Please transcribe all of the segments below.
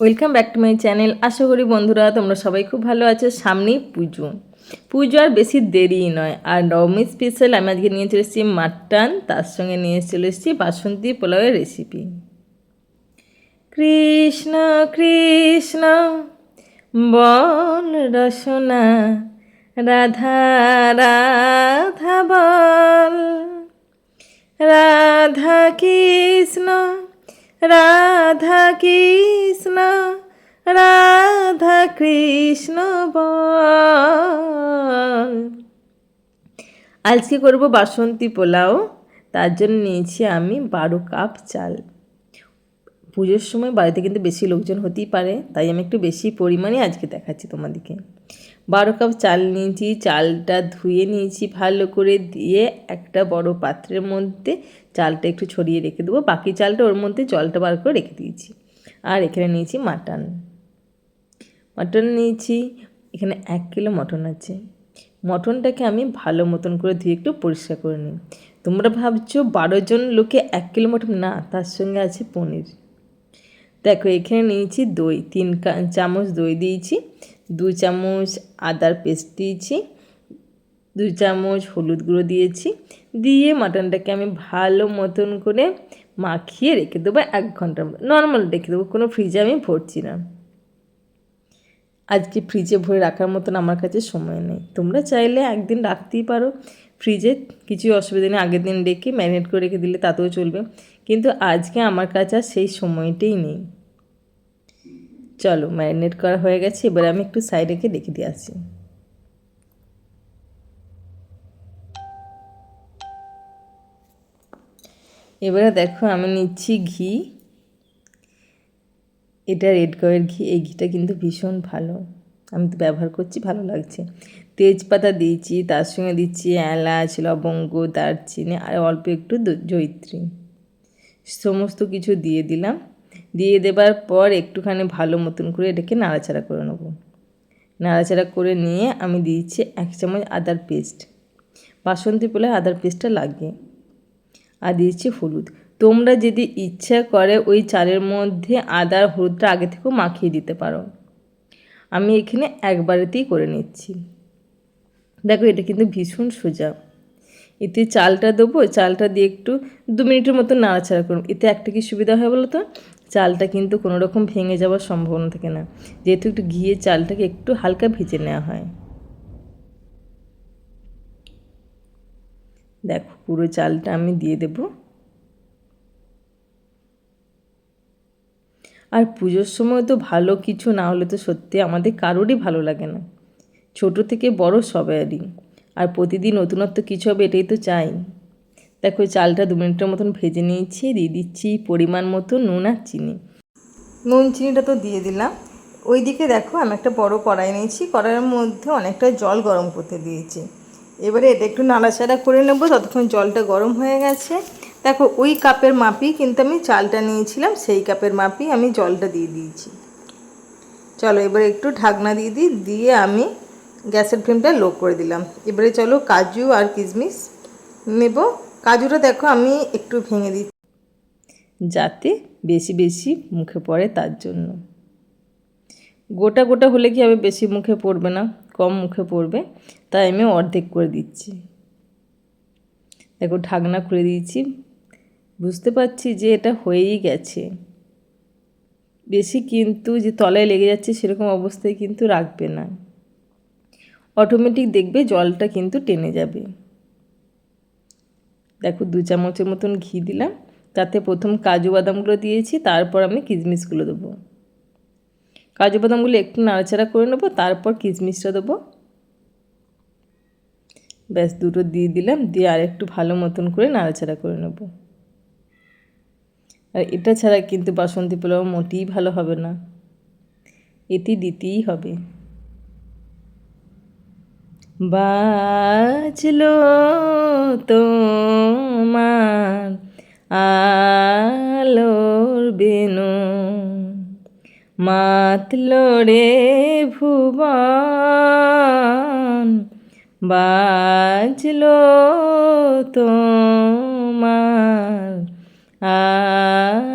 Welcome back to my channel আশা করি বন্ধুরা তোমরা সবাই খুব ভালো আছো। সামনেই পুজো। পুজো আর বেশি দেরি নয়। আর নবমী স্পেশাল আমি আজকে নিয়ে চলে এসেছি মাটন, তার সঙ্গে নিয়ে চলে এসেছি বাসন্তী পোলাওয়ের রেসিপি কৃষ্ণ কৃষ্ণ বল রসনা, রাধা রাধা বল। রাধা কৃষ্ণ রাধা কৃষ্ণ। রাধা কৃষ্ণ আজকে করব বাসন্তী পোলাও, তার জন্য নিয়েছি আমি বারো কাপ চাল। পুজোর সময় বাড়িতে কিন্তু বেশি লোকজন হতেই পারে, তাই আমি একটু বেশি পরিমাণে আজকে দেখাচ্ছি তোমাদেরকে। বারো কাপ চাল নিয়েছি, চালটা ধুয়ে নিয়েছি ভালো করে, দিয়ে একটা বড় পাত্রের মধ্যে চালটা একটু ছড়িয়ে রেখে দেবো। বাকি চালটা ওর মধ্যে জলটা বার করে রেখে দিয়েছি। আর এখানে নিয়েছি মাটন। মটন নিয়েছি, এখানে এক কিলো মটন আছে। মটনটাকে আমি ভালো মতন করে ধুয়ে একটু পরিষ্কার করে নিই। তোমরা ভাবছ বারো জন লোকে এক কিলো মটন? না, তার সঙ্গে আছে পনির। দেখো, এখানে নিয়েছি দই, তিন চামচ দই দিয়েছি, দু চামচ আদার পেস্ট দিয়েছি, দু চামচ হলুদ গুঁড়ো দিয়েছি। দিয়ে মাটনটাকে আমি ভালো মতন করে মাখিয়ে রেখে দেবো এক ঘণ্টার নর্মাল রেখে দেবো, কোনো ফ্রিজে আমি ভরছি না। আজকে ফ্রিজে ভরে রাখার মতন আমার কাছে সময় নেই। তোমরা চাইলে একদিন রাখতেই পারো। ফ্রিজে কিছুই অসুবিধা নেই, আগের দিন রেখে ম্যারিনেট করে রেখে দিলে তাতেও চলবে। কিন্তু আজকে আমার কাছে আর সেই সময়টাই নেই। চলো ম্যারিনেট করা হয়ে গেছে, এবার আমি একটু সাইড রেখে রেখে দিয়ে আসি। এবারে দেখো আমি নিচ্ছি ঘি। এটা রেড কয়ের ঘি, এই ঘিটা কিন্তু ভীষণ ভালো। আমি তো ব্যবহার করছি, ভালো লাগছে। তেজপাতা দিয়েছি, তার সঙ্গে দিচ্ছি এলাচ, লবঙ্গ, দারচিনি আর অল্প একটু জৈত্রী সমস্ত কিছু দিয়ে দিলাম। দিয়ে দেবার পর একটুখানি ভালো মতন করে এটাকে নাড়াচাড়া করে নেব। নাড়াচাড়া করে নিয়ে আমি দিয়েছি এক চামচ আদার পেস্ট বাসন্তী পোলায় আদার পেস্টটা লাগে। আর দিয়েছি হলুদ। তোমরা যদি ইচ্ছা করে ওই চালের মধ্যে আদার হলুদটা আগে থেকেও মাখিয়ে দিতে পারো। আমি এখানে একবারেতেই করে নিচ্ছি। দেখো, এটা কিন্তু ভীষণ সোজা। এতে চালটা দেবো, চালটা দিয়ে একটু দু মিনিটের মতো নাড়াচাড়া করুন এতে একটা কি সুবিধা হয় বলো তো? চালটা কিন্তু কোনো রকম ভেঙে যাওয়ার সম্ভাবনা থাকে না। যেহেতু একটু ঘিয়ে চালটাকে একটু হালকা ভেজে নেওয়া হয়। দেখো, পুরো চালটা আমি দিয়ে দেব। আর পুজোর সময় তো ভালো কিছু না হলে তো সত্যি আমাদের কারোরই ভালো লাগে না। ছোট থেকে বড় সবারই। আর প্রতিদিন নতুনত্ব কিছু হবে এটাই তো চাই। দেখো চালটা দু মিনিটের মতন ভেজে নিয়েছি, দিয়ে দিচ্ছি পরিমাণ মতো নুন আর চিনি। নুন চিনিটা তো দিয়ে দিলাম। ওই দিকে দেখো, আমি একটা বড় কড়াই নিয়েছি। কড়াইয়ের মধ্যে অনেকটা জল গরম করতে দিয়েছি। এবারে এটা একটু নাড়াচাড়া করে নেব, ততক্ষণ জলটা গরম হয়ে গেছে। দেখো, ওই কাপের মাপি কিন্তু আমি চালটা নিয়েছিলাম, সেই কাপের মাপি আমি জলটা দিয়ে দিয়েছি। চলো, এবারে একটু ঢাকনা দিয়ে দিই, দিয়ে আমি গ্যাসের ফ্লেমটা লো করে দিলাম। এবারে চলো কাজু আর কিশমিশ নেব। কাজুটা দেখো, আমি একটু ভেঙে দিচ্ছি, যাতে বেশি বেশি মুখে পড়ে তার জন্য। গোটা গোটা হলে কি হবে, বেশি মুখে পড়বে না, কম মুখে পড়বে। তাই আমি অর্ধেক করে দিচ্ছি। দেখো ঢাকনা খুলে দিয়েছি। বুঝতে পারছি যে এটা হয়েই গেছে। বেশি কিন্তু যে তলায় লেগে যাচ্ছে সেরকম অবস্থায় কিন্তু রাখবে না। অটোমেটিক দেখবে জলটা কিন্তু টেনে যাবে। দেখো দু চামচের মতন ঘি দিলাম। তাতে প্রথম কাজু বাদামগুলো দিয়েছি, তারপর আমি কিশমিশগুলো দেবো। কাজু বাদামগুলো একটু নাড়াচাড়া করে নেব, তারপর কিশমিশটা দেবো। ব্যাস দুটো দিয়ে দিলাম, দিয়ে আর একটু ভালো মতন করে নাড়াচাড়া করে নেব। আর এটা ছাড়া কিন্তু বাসন্তী পোলাও মোটেই ভালো হবে না। এটি দিতেই হবে। বাজলো তোমার আলোর বেনু মাতলো রে ভুবন। বাজলো তোমার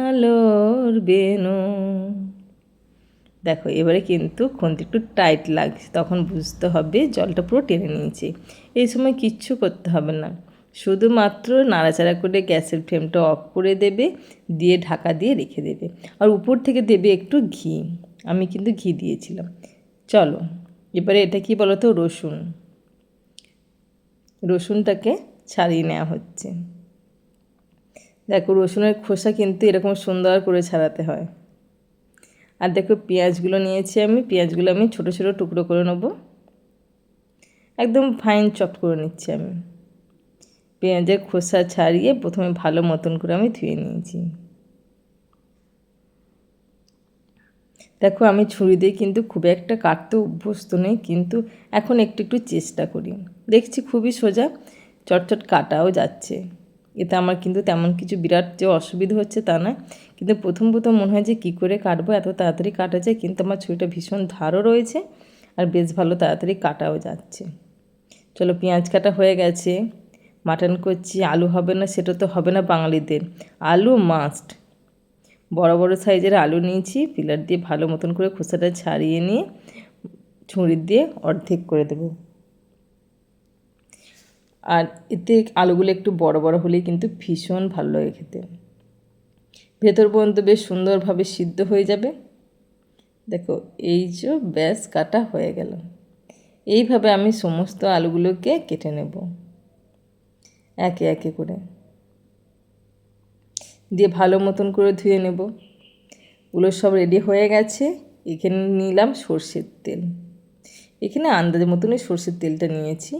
আলোর বেনু দেখো, এবারে কিন্তু খুন্তি একটু টাইট লাগছে, তখন বুঝতে হবে জলটা পুরো টেনে নিয়েছে। এই সময় কিচ্ছু করতে হবে না। শুধুমাত্র নাড়াচাড়া করে গ্যাসের ফ্লেমটা অফ করে দেবে, দিয়ে ঢাকা দিয়ে রেখে দেবে। আর উপর থেকে দেবে একটু ঘি। আমি কিন্তু ঘি দিয়েছিলাম। চলো, এবারে এটা কি বলো তো রসুন। রসুনটাকে ছাড়িয়ে নেওয়া হচ্ছে। দেখো রসুনের খোসা কিন্তু এরকম সুন্দর করে ছাড়াতে হয়। আর দেখো পেঁয়াজগুলো নিয়েছি আমি, পেঁয়াজগুলো আমি ছোট ছোট টুকরো করে নেব। একদম ফাইন চপ করে নিচ্ছি আমি। পেঁয়াজের খোসা ছাড়িয়ে প্রথমে ভালো মতন করে আমি ধুয়ে নিয়েছি। দেখো আমি ছুরি দিয়ে কিন্তু খুব একটা কাটতে অভ্যস্ত নেই, কিন্তু এখন একটু একটু চেষ্টা করি। দেখছি খুবই সোজা চটচট কাটাও যাচ্ছে। এতে আমার কিন্তু তেমন কিছু বিরাট যে অসুবিধা হচ্ছে তা নয়। কিন্তু প্রথম প্রথম মনে হয় যে কী করে কাটবো, এত তাড়াতাড়ি কাটা যায়, কিন্তু আমার ছুরিটা ভীষণ ধারও রয়েছে আর বেশ ভালো তাড়াতাড়ি কাটাও যাচ্ছে। চলো পেঁয়াজ কাটা হয়ে গেছে, মাটন করছি, আলু হবে না সেটা তো হবে না বাঙালিদের। আলু মাস্ট বড় বড় সাইজের আলু নিয়েছি, পিলার দিয়ে ভালো মতন করে খোসাটা ছাড়িয়ে নিয়ে ছুরি দিয়ে অর্ধেক করে দেবো। আর এতে আলুগুলো একটু বড় বড় হলেই কিন্তু ভীষণ ভালো লাগে খেতে। ভেতর পর্যন্ত বেশ সুন্দরভাবে সিদ্ধ হয়ে যাবে। দেখো, এই যে ব্যাস, কাটা হয়ে গেল। এইভাবে আমি সমস্ত আলুগুলোকে কেটে নেব। একে একে করে। দিয়ে ভালো মতন করে ধুয়ে নেব। ওগুলো সব রেডি হয়ে গেছে। এখানে নিলাম সর্ষের তেল। এখানে আন্দাজের মতনই সর্ষের তেলটা নিয়েছি।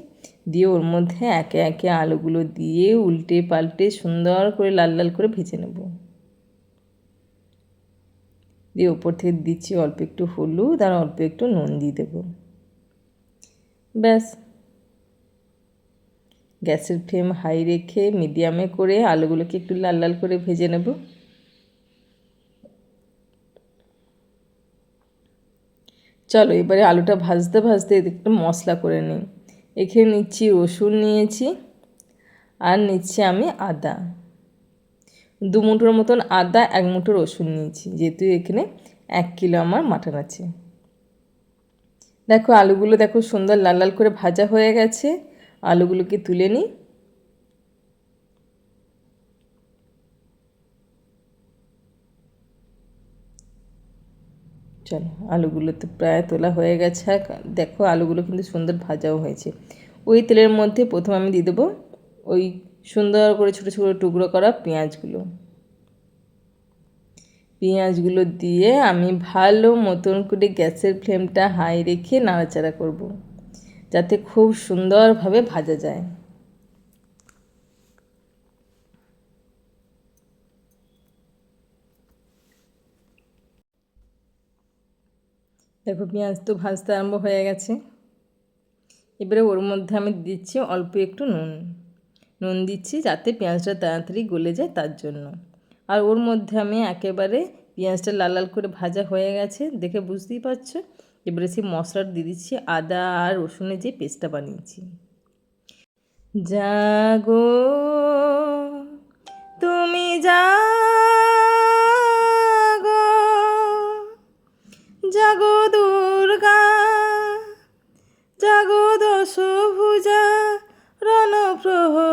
দিয়ে ওর মধ্যে একে একে আলুগুলো দিয়ে উল্টে পাল্টে সুন্দর করে লাল লাল করে ভেজে নেব। দিয়ে ওপর থেকে দিচ্ছি অল্প একটু হলুদ আর অল্প একটু নুন দিয়ে দেবো। ব্যাস। গ্যাসের ফ্লেম হাই রেখে মিডিয়ামে করে আলুগুলোকে একটু লাল লাল করে ভেজে নেব। চলো এবারে আলুটা ভাজতে ভাজতে একটু মশলা করে নিই। এখানে নিচ্ছি রসুন নিয়েছি আর নিচ্ছি আমি আদা। দু মুঠোর মতন আদা, এক মুঠো রসুন নিয়েছি, যেহেতু এখানে এক কিলো আমার মাটন আছে। দেখো আলুগুলো দেখো সুন্দর লাল লাল করে ভাজা হয়ে গেছে। আলুগুলোকে তুলে নিই। চলো, আলুগুলো তো প্রায় তোলা হয়ে গেছে। দেখো, আলুগুলো কিন্তু সুন্দর ভাজাও হয়েছে। ওই তেলের মধ্যে প্রথম আমি দিয়ে দেবো ওই সুন্দর করে ছোটো ছোটো টুকরো করা পেঁয়াজগুলো। পেঁয়াজগুলো দিয়ে আমি ভালো মতন করে গ্যাসের ফ্লেমটা হাই রেখে নাড়াচাড়া করব। যাতে খুব সুন্দরভাবে ভাজা যায়। দেখো, পেঁয়াজ তো ভাজতে আরম্ভ হয়ে গেছে। এবারে ওর মধ্যে আমি দিচ্ছি অল্প একটু নুন। নুন দিচ্ছি যাতে পেঁয়াজটা তাড়াতাড়ি গলে যায় তার জন্য। আর ওর মধ্যে আমি একেবারে পেঁয়াজটা লাল লাল করে ভাজা হয়ে গেছে, দেখে বুঝতেই পারছ? এবারে সেই মশলাটা দিয়ে দিচ্ছি আদা আর রসুনের যে পেস্টটা বানিয়েছি। জাগো, তুমি জাগো জাগো দুর্গা, জাগো দশভুজা, রণপ্রহধারিণী,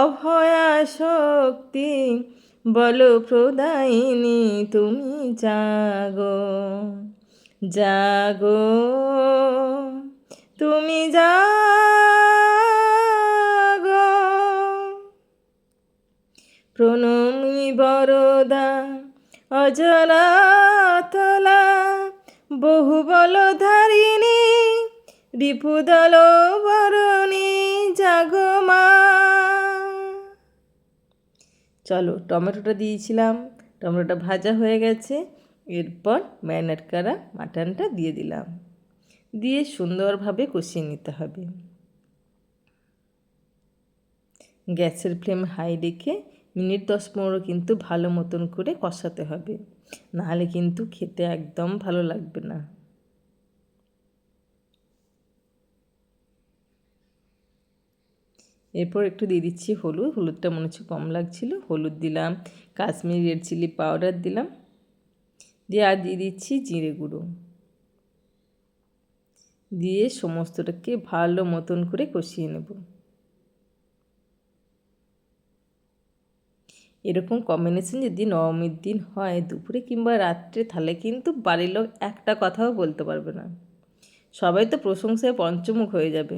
অভয়া শক্তি বল প্রদায়িনী তুমি জাগো জাগো, তুমি জাগো। প্রণমী বরদা অজলাতলা বহু বলধারিণী রিপুদল বরণী জাগমা চলো টমেটোটা দিয়েছিলাম, টমেটোটা ভাজা হয়ে গেছে, এরপর ম্যারিনেট করা মাটনটা দিয়ে দিলাম। দিয়ে সুন্দরভাবে কষিয়ে নিতে হবে। গ্যাসের ফ্লেম হাই রেখে মিনিট দশ পনেরো কিন্তু ভালো মতন করে কষাতে হবে। নাহলে কিন্তু খেতে একদম ভালো লাগবে না। এরপর একটু দিয়ে দিচ্ছি হলুদ, হলুদটা মনে হচ্ছে কম লাগছিল। হলুদ দিলাম, কাশ্মীরি রেড চিলি পাউডার দিলাম। দিয়ে আর দিয়ে দিচ্ছি জিরে গুঁড়ো। দিয়ে সমস্তটাকে ভালো মতন করে কষিয়ে নেব। এরকম কম্বিনেশন যদি নবমীর দিন হয়, দুপুরে কিংবা রাত্রে, তাহলে কিন্তু বাড়ির লোক একটা কথাও বলতে পারবে না। সবাই তো প্রশংসায় পঞ্চমুখ হয়ে যাবে।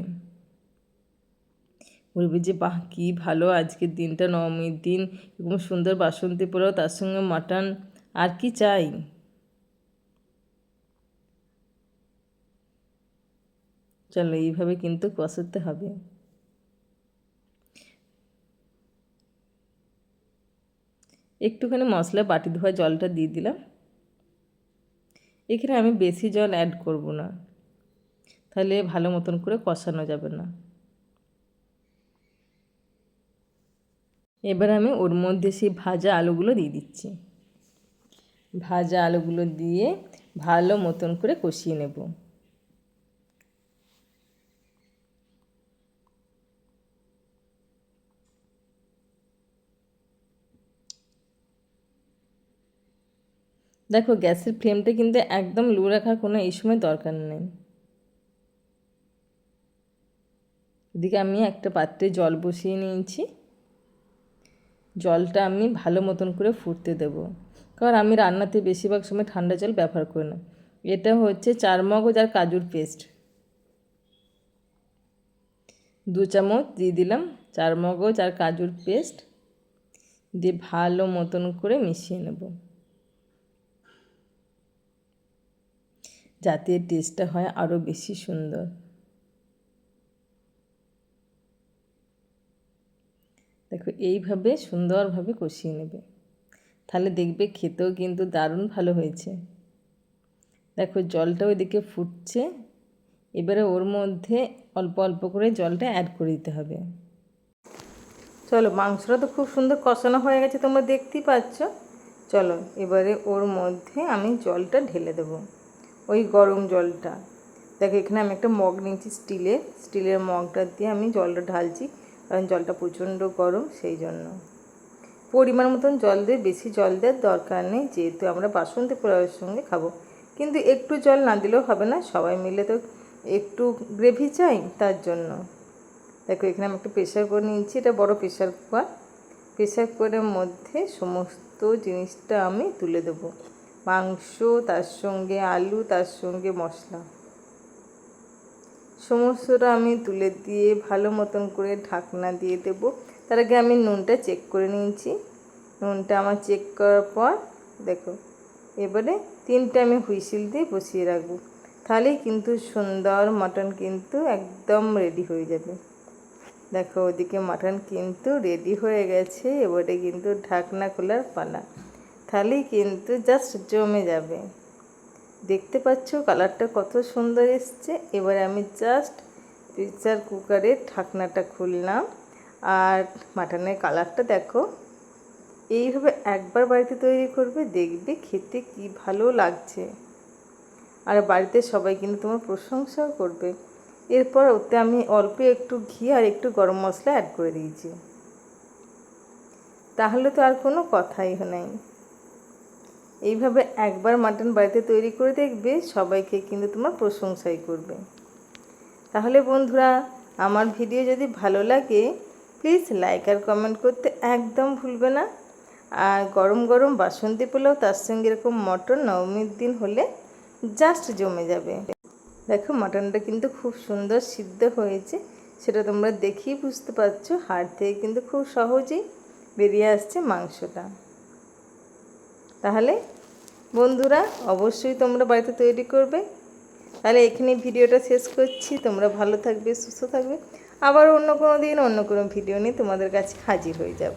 বলবে যে, বাহ, কী ভালো আজকের দিনটা, নবমীর দিন। এরকম সুন্দর বাসন্তী পোলাও তার সঙ্গে মাটন আর কি চাই? চলো, এইভাবে কিন্তু কষাতে হবে। একটুখানি মশলা বাটি ধোয়া জলটা দিয়ে দিলাম। এখানে আমি বেশি জল অ্যাড করব না। তাহলে ভালো মতন করে কষানো যাবে না। এবার আমি ওর মধ্যে সেই ভাজা আলুগুলো দিয়ে দিচ্ছি। ভাজা আলুগুলো দিয়ে ভালো মতন করে কষিয়ে নেব। দেখো গ্যাসের ফ্লেমটা কিন্তু একদম লো রাখার কোনো এই সময় দরকার নেই। এদিকে আমি একটা পাত্রে জল বসিয়ে নিয়েছি। জলটা আমি ভালো মতন করে ফুটতে দেব। কারণ আমি রান্নাতে বেশিরভাগ সময় ঠান্ডা জল ব্যবহার করি না। এটা হচ্ছে চার মগজ আর কাজুর পেস্ট। দু চামচ দিয়ে দিলাম চার মগজ আর কাজুর পেস্ট। দিয়ে ভালো মতন করে মিশিয়ে নেব। যাতে টেস্টটা হয় আরও বেশি সুন্দর। দেখো, এইভাবে সুন্দরভাবে কষিয়ে নেবে। তাহলে দেখবে খেতেও কিন্তু দারুণ ভালো হয়েছে। দেখো, জলটা ওইদিকে ফুটছে। এবারে ওর মধ্যে অল্প অল্প করে জলটা অ্যাড করে দিতে হবে। চলো, মাংসটা তো খুব সুন্দর কষানো হয়ে গেছে, তোমরা দেখতেই পাচ্ছ। চলো, এবারে ওর মধ্যে আমি জলটা ঢেলে দেবো। ওই গরম জলটা। দেখো, এখানে আমি একটা মগ নিয়েছি স্টিলে। স্টিলের মগটা দিয়ে আমি জলটা ঢালছি, কারণ জলটা প্রচণ্ড গরম, সেই জন্য। পরিমাণ মতন জল দিয়ে, বেশি জল দেওয়ার দরকার নেই, যেহেতু আমরা বাসন্তী পোলাওয়ের সঙ্গে খাব। কিন্তু একটু জল না দিলেও হবে না, সবাই মিলে তো একটু গ্রেভি চাই, তার জন্য। দেখো, এখানে আমি একটা প্রেশার কুকার নিয়েছি, এটা বড় প্রেশার কুকার। প্রেশার কুকারের মধ্যে সমস্ত জিনিসটা আমি তুলে দেবো। মাংস, তার সঙ্গে আলু, তার সঙ্গে মশলা। সমস্তটা আমি তুলে দিয়ে ভালো মতন করে ঢাকনা দিয়ে দেব। তার আগে আমি নুনটা চেক করে নিয়েছি। নুনটা আমার চেক করার পর, দেখো, এবারে তিনটে আমি হুইসিল দিয়ে বসিয়ে রাখব। তাহলেই কিন্তু সুন্দর মাটন কিন্তু একদম রেডি হয়ে যাবে। দেখো, ওদিকে মাটন কিন্তু রেডি হয়ে গেছে। এবারে কিন্তু ঢাকনা খোলার পালা। তাহলেই কিন্তু জাস্ট জমে যাবে। দেখতে পাচ্ছ কালারটা কত সুন্দর এসছে। এবারে আমি জাস্ট প্রেসার কুকারের ঢাকনাটা খুললাম। আর মাটনের কালারটা দেখো, এইভাবে একবার বাড়িতে তৈরি করবে, দেখবে খেতে কি ভালো লাগছে। আর বাড়িতে সবাই কিন্তু তোমার প্রশংসাও করবে। এরপর ওতে আমি অল্প একটু ঘি আর একটু গরম মশলা অ্যাড করে দিয়েছি। তাহলে তো আর কোনো কথাই নেই। এইভাবে একবার মাটন বাড়িতে তৈরি করে দেখবে সবাইকে কিন্তু তোমার প্রশংসাই করবে। তাহলে বন্ধুরা, আমার ভিডিও যদি ভালো লাগে প্লিজ লাইক আর কমেন্ট করতে একদম ভুলবে না। আর গরম গরম বাসন্তী পোলাও, তার সঙ্গে এরকম মটন নবমীর দিন হলে জাস্ট জমে যাবে। দেখো মাটনটা কিন্তু খুব সুন্দর সিদ্ধ হয়েছে, সেটা তোমরা দেখেই বুঝতে পারছ, হাড় থেকে কিন্তু খুব সহজেই বেরিয়ে আসছে মাংসটা। তাহলে বন্ধুরা অবশ্যই তোমরা বাড়িতে তৈরি করবে। তাহলে এখানে ভিডিওটা শেষ করছি। তোমরা ভালো থাকবে, সুস্থ থাকবে। আবার অন্য কোনো দিন, অন্য কোনো ভিডিও নিয়ে তোমাদের কাছে হাজির হয়ে যাব।